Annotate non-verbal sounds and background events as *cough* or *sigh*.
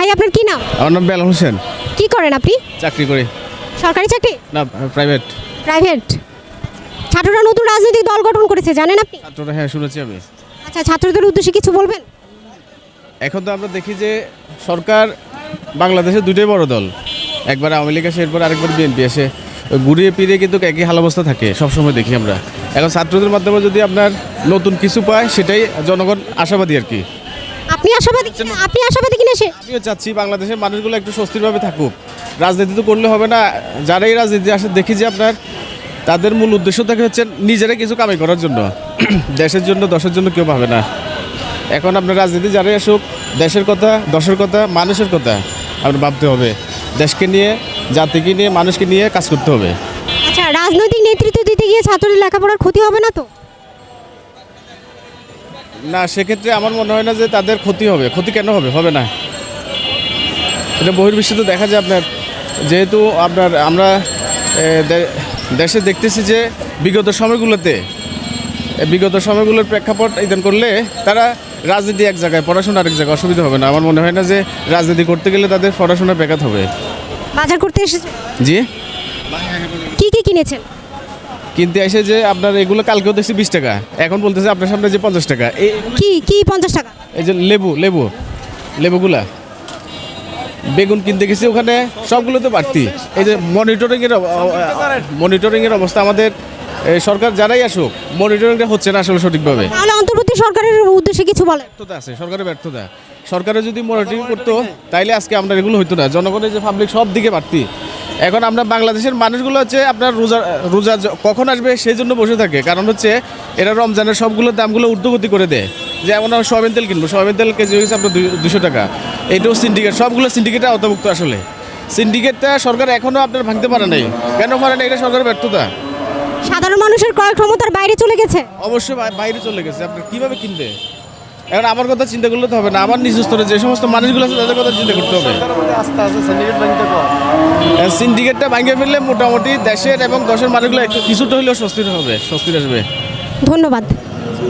ভাই আপনার কি নাম? আমার নাম বেলাল হোসেন। কি করেন আপনি? চাকরি করি। সরকারি চাকরি? না প্রাইভেট প্রাইভেট ছাত্ররা নতুন রাজনৈতিক দল গঠন করেছে জানেন আপনি? ছাত্ররা হ্যাঁ শুনেছি আমি। আচ্ছা ছাত্রদের উদ্দেশ্যে কিছু বলবেন? এখন তো আমরা দেখি যে সরকার বাংলাদেশের দুটোই বড় দল। একবার আওয়ামী লীগ আসে এরপর আরেকবার বিএনপি আসে। ঘুরিয়ে ফিরিয়ে কিন্তু একই হাল অবস্থা থাকে সবসময় দেখি আমরা। এখন ছাত্রদের মাধ্যমে যদি আপনার নতুন কিছু পায় সেটাই জনগণ আশাবাদী আর কি। আপনি আশাবাদী কিনা আপনি আশাবাদী কিনা সে? আমিও চাচ্ছি বাংলাদেশের মানুষগুলো একটু স্বস্তিরভাবে থাকুক। রাজনীতি তো করলে হবে না। যারাই রাজনীতি আসে দেখি যে আপনার তাদের মূল উদ্দেশ্য থাকে হচ্ছে নিজেরা কিছু কামাই করার জন্য। *clears throat* দেশের জন্য দশের জন্য কেউ ভাবে না। এখন আপনার রাজনীতি যারাই আসুক দেশের কথা দশের কথা মানুষের কথা আপনার ভাবতে হবে। দেশকে নিয়ে জাতিকে নিয়ে মানুষকে নিয়ে কাজ করতে হবে। আচ্ছা রাজনৈতিক নেতৃত্ব দিতে গিয়ে ছাত্রদের লেখাপড়ার ক্ষতি হবে না তো? না সেক্ষেত্রে আমার মনে হয় না যে তাদের ক্ষতি হবে। ক্ষতি কেন হবে? হবে না। এটা বহির্বিশ্বে তো দেখা যায় আপনার যেহেতু আপনার আমরা দেশে দেখতেছি যে বিগত সময়গুলোতে বিগত সময়গুলোর প্রেক্ষাপট ইদান করলে তারা রাজনীতি এক জায়গায় পড়াশোনা আরেক জায়গায় অসুবিধা হবে না। আমার মনে হয় না যে রাজনীতি করতে গেলে তাদের পড়াশোনা ব্যাঘাত হবে। বাজার করতে এসেছে? জি? কি কি কিনেছেন? কিনতে এসে যে আপনার এগুলো কালকেও দেখছি বিশ টাকা। এখন বলতেছে আপনার সামনে যে পঞ্চাশ টাকা। এই কি কি পঞ্চাশ টাকা? এই যে লেবু লেবু লেবুগুলা। বেগুন কিনতে গেছি ওখানে সবগুলো তো বাড়তি। এই যে মনিটরিংয়ের মনিটরিংয়ের অবস্থা আমাদের সরকার যারাই আসুক মনিটরিংটা হচ্ছে না আসলে সঠিকভাবে। তাহলে অন্তর্বর্তী সরকারের উদ্দেশ্যে কিছু বলেন। ব্যর্থতা আছে সরকারের ব্যর্থতা। সরকারের যদি মনিটরিং করতো তাইলে আজকে আমরা এগুলো হইতো না। জনগণের যে পাবলিক সব দিকে বাড়তি। এখন আমরা বাংলাদেশের মানুষগুলো হচ্ছে আপনার রোজা রোজা কখন আসবে সেই জন্য বসে থাকে। কারণ হচ্ছে এরা রমজানের সবগুলোর দামগুলো ঊর্ধ্বগতি করে দেয়। যেমন আমরা সয়াবিন তেল কিনবো সয়াবিন তেল কেজি হয়েছে আপনার দুশো টাকা। এইটাও সিন্ডিকেট সবগুলো সিন্ডিকেটে আওতাভুক্ত আসলে। সিন্ডিকেটটা সরকার এখনও আপনার ভাঙতে পারে নাই। কেন পারে না এটা সরকারের ব্যর্থতা। সাধারণ মানুষের ক্রয় ক্ষমতার বাইরে চলে গেছে। অবশ্যই বাইরে চলে গেছে। আপনার কীভাবে কিনবে? এখন আমার কথা চিন্তা করলে তো হবে না। আমার নিজ স্তরে যে সমস্ত মানুষগুলো আছে, তাদের কথা চিন্তা করতে হবে। সিন্ডিকেটটা ভাঙিয়ে ফেললে মোটামুটি দেশের এবং দশের মানুষগুলো একটু কিছুটা হলেও স্বস্তির হবে স্বস্তির আসবে। ধন্যবাদ।